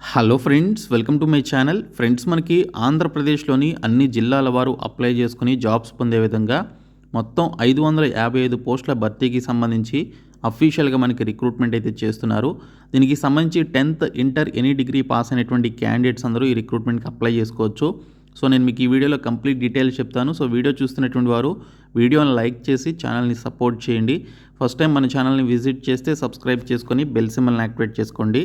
Hello friends welcome to my channel friends మనకి ఆంధ్రప్రదేశ్లోని అన్ని జిల్లాల వారు అప్లై చేసుకుని జాబ్స్ పొందే విధంగా మొత్తం ఐదు వందల యాభై ఐదు పోస్టుల భర్తీకి సంబంధించి అఫీషియల్గా మనకి రిక్రూట్మెంట్ అయితే చేస్తున్నారు. దీనికి సంబంధించి tenth inter any degree pass అయినటువంటి క్యాండిడేట్స్ అందరూ ఈ రిక్రూట్మెంట్కి అప్లై చేసుకోవచ్చు. సో నేను మీకు ఈ వీడియోలో కంప్లీట్ డీటెయిల్స్ చెప్తాను. సో వీడియో చూస్తున్నటువంటి వారు వీడియోని లైక్ చేసి ఛానల్ని సపోర్ట్ చేయండి. ఫస్ట్ టైం మన ఛానల్ని విజిట్ చేస్తే సబ్స్క్రైబ్ చేసుకొని బెల్ సింబల్ని యాక్టివేట్ చేసుకోండి.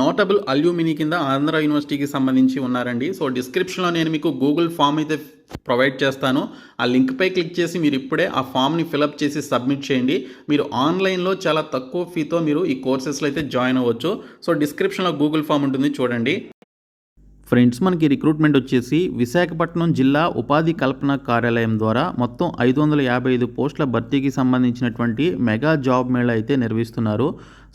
notable alumni కింద ఆంధ్ర యూనివర్సిటీకి సంబంధించి ఉన్నారండి. సో డిస్క్రిప్షన్లో నేను మీకు గూగుల్ ఫామ్ అయితే ప్రొవైడ్ చేస్తాను. ఆ లింక్పై క్లిక్ చేసి మీరు ఇప్పుడే ఆ ఫామ్ని ఫిలప్ చేసి సబ్మిట్ చేయండి. మీరు ఆన్లైన్లో చాలా తక్కువ ఫీతో మీరు ఈ కోర్సెస్లో అయితే జాయిన్ అవ్వచ్చు. సో డిస్క్రిప్షన్లో గూగుల్ ఫామ్ ఉంటుంది చూడండి. ఫ్రెండ్స్ మనకి రిక్రూట్మెంట్ వచ్చేసి విశాఖపట్నం జిల్లా ఉపాధి కల్పన కార్యాలయం ద్వారా మొత్తం ఐదు వందల యాభై ఐదు పోస్టుల భర్తీకి సంబంధించినటువంటి మెగా జాబ్ మేళా అయితే నిర్వహిస్తున్నారు.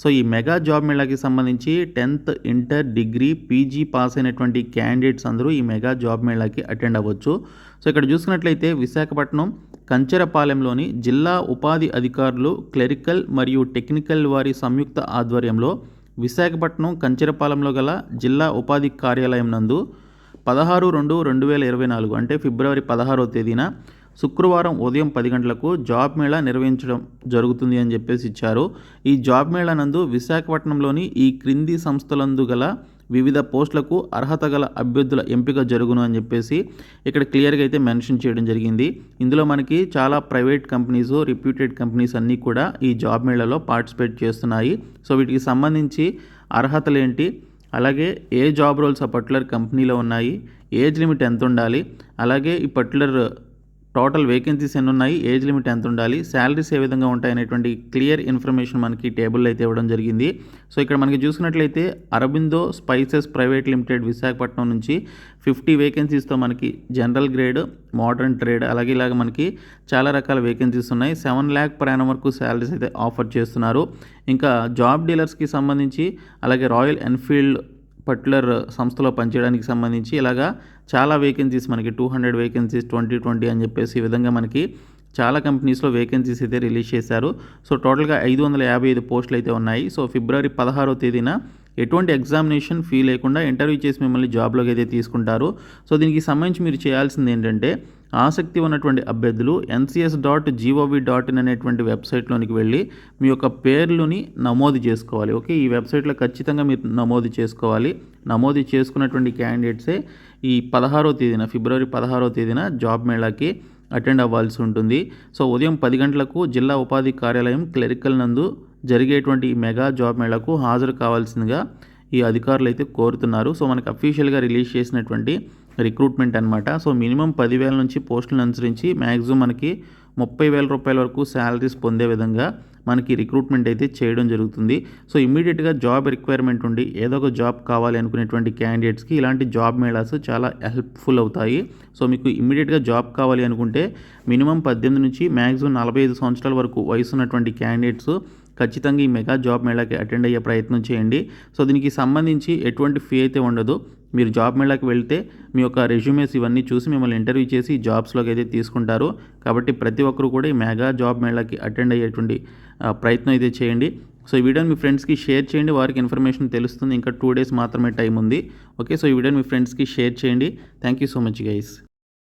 సో ఈ మెగా జాబ్ మేళాకి సంబంధించి tenth inter degree PG pass అయినటువంటి క్యాండిడేట్స్ అందరూ ఈ మెగా జాబ్ మేళాకి అటెండ్ అవ్వచ్చు. సో ఇక్కడ చూసుకున్నట్లయితే విశాఖపట్నం కంచెరపాలెంలోని జిల్లా ఉపాధి అధికారులు క్లెరికల్ మరియు టెక్నికల్ వారి సంయుక్త ఆధ్వర్యంలో విశాఖపట్నం కంచెరపాలెంలో గల జిల్లా ఉపాధి కార్యాలయం నందు పదహారు రెండు రెండు వేల ఇరవై నాలుగు అంటే ఫిబ్రవరి పదహారో తేదీన శుక్రవారం ఉదయం పది గంటలకు జాబ్ మేళా నిర్వహించడం జరుగుతుంది అని చెప్పేసి ఇచ్చారు. ఈ జాబ్ మేళా నందు విశాఖపట్నంలోని ఈ క్రింది సంస్థలందు గల వివిధ పోస్టులకు అర్హత గల అభ్యర్థుల ఎంపిక జరుగును అని చెప్పేసి ఇక్కడ క్లియర్గా అయితే మెన్షన్ చేయడం జరిగింది. ఇందులో మనకి చాలా ప్రైవేట్ కంపెనీస్ రిప్యూటెడ్ కంపెనీస్ అన్నీ కూడా ఈ జాబ్ మేళలో పార్టిసిపేట్ చేస్తున్నాయి. సో వీటికి సంబంధించి అర్హతలు ఏంటి? అలాగే ఏ జాబ్ రోల్స్ ఆ పర్టికులర్ కంపెనీలో ఉన్నాయి? ఏజ్ లిమిట్ ఎంత ఉండాలి అలాగే ఈ పర్టికులర్ టోటల్ వేకెన్సీస్ ఎన్ని ఉన్నాయి ఏజ్ లిమిట్ ఎంత ఉండాలి శాలరీస్ ఏ విధంగా ఉంటాయి అనేటువంటి క్లియర్ ఇన్ఫర్మేషన్ మనకి టేబుల్లో అయితే ఇవ్వడం జరిగింది. సో ఇక్కడ మనకి చూసుకున్నట్లయితే Aurobindo spices private limited Visakhapatnam నుంచి ఫిఫ్టీ వేకెన్సీస్తో మనకి జనరల్ గ్రేడ్ మోడర్న్ ట్రేడ్ అలాగే ఇలాగ మనకి చాలా రకాల వేకెన్సీస్ ఉన్నాయి. సెవెన్ ల్యాక్ ప్రయాణం వరకు శాలరీస్ అయితే ఆఫర్ చేస్తున్నారు. ఇంకా జాబ్ డీలర్స్కి సంబంధించి అలాగే రాయల్ ఎన్ఫీల్డ్ పర్టికులర్ సంస్థలో పనిచేయడానికి సంబంధించి ఇలాగా చాలా వేకెన్సీస్ మనకి two hundred vacancies twenty twenty అని చెప్పేసి ఈ విధంగా మనకి చాలా కంపెనీస్లో వేకెన్సీస్ అయితే రిలీజ్ చేశారు. సో టోటల్గా ఐదు వందల యాభై ఐదు పోస్టులు అయితే ఉన్నాయి. సో ఫిబ్రవరి పదహారో తేదీన ఎటువంటి ఎగ్జామినేషన్ ఫీ లేకుండా ఇంటర్వ్యూ చేసి మిమ్మల్ని జాబ్లోకి అయితే తీసుకుంటారు. సో దీనికి సంబంధించి మీరు చేయాల్సింది ఏంటంటే ఆసక్తి ఉన్నటువంటి అభ్యర్థులు NCS dot gov dot in అనేటువంటి వెబ్సైట్లోనికి వెళ్ళి మీ యొక్క పేర్లుని నమోదు చేసుకోవాలి. ఓకే? ఈ వెబ్సైట్లో ఖచ్చితంగా మీరు నమోదు చేసుకోవాలి. నమోదు చేసుకున్నటువంటి క్యాండిడేట్సే ఈ పదహారో తేదీన ఫిబ్రవరి పదహారో తేదీన జాబ్ మేళాకి అటెండ్ అవ్వాల్సి ఉంటుంది. సో ఉదయం పది గంటలకు జిల్లా ఉపాధి కార్యాలయం క్లెరికల్ నందు జరిగేటువంటి ఈ మెగా జాబ్ మేళకు హాజరు కావాల్సిందిగా ఈ అధికారులు అయితే కోరుతున్నారు. సో మనకి అఫీషియల్గా రిలీజ్ చేసినటువంటి రిక్రూట్మెంట్ అనమాట సో మినిమం పదివేల నుంచి పోస్టులను అనుసరించి మ్యాక్సిమం మనకి ముప్పై వేల రూపాయల వరకు శాలరీస్ పొందే విధంగా మనకి రిక్రూట్మెంట్ అయితే చేయడం జరుగుతుంది. సో ఇమీడియట్గా జాబ్ రిక్వైర్మెంట్ ఉండి ఏదో ఒక జాబ్ కావాలి అనుకునేటువంటి క్యాండిడేట్స్కి ఇలాంటి జాబ్ మేళాస్ చాలా హెల్ప్ఫుల్ అవుతాయి. సో మీకు ఇమీడియట్గా జాబ్ కావాలి అనుకుంటే మినిమం పద్దెనిమిది నుంచి మ్యాక్సిమం నలభై ఐదు సంవత్సరాల వరకు వయసు ఉన్నటువంటి క్యాండిడేట్స్ ఖచ్చితంగా ఈ మెగా జాబ్ మేళాకి అటెండ్ అయ్యే ప్రయత్నం చేయండి. సో దీనికి సంబంధించి ఎటువంటి ఫీ అయితే ఉండదు. మీరు జాబ్ మేళాకి వెళ్తే మీ యొక్క రెజ్యూమేస్ ఇవన్నీ చూసి మిమ్మల్ని ఇంటర్వ్యూ చేసి జాబ్స్లోకి అయితే తీసుకుంటారు. కాబట్టి ప్రతి ఒక్కరు కూడా ఈ మెగా జాబ్ మేళాకి అటెండ్ అయ్యేటువంటి ప్రయత్నం అయితే చేయండి. సో ఈ వీడియోని మీ ఫ్రెండ్స్కి షేర్ చేయండి. వారికి ఇన్ఫర్మేషన్ తెలుస్తుంది. ఇంకా టూ డేస్ మాత్రమే టైం ఉంది. ఓకే సో ఈ వీడియోని మీ ఫ్రెండ్స్కి షేర్ చేయండి. Thank you so much guys.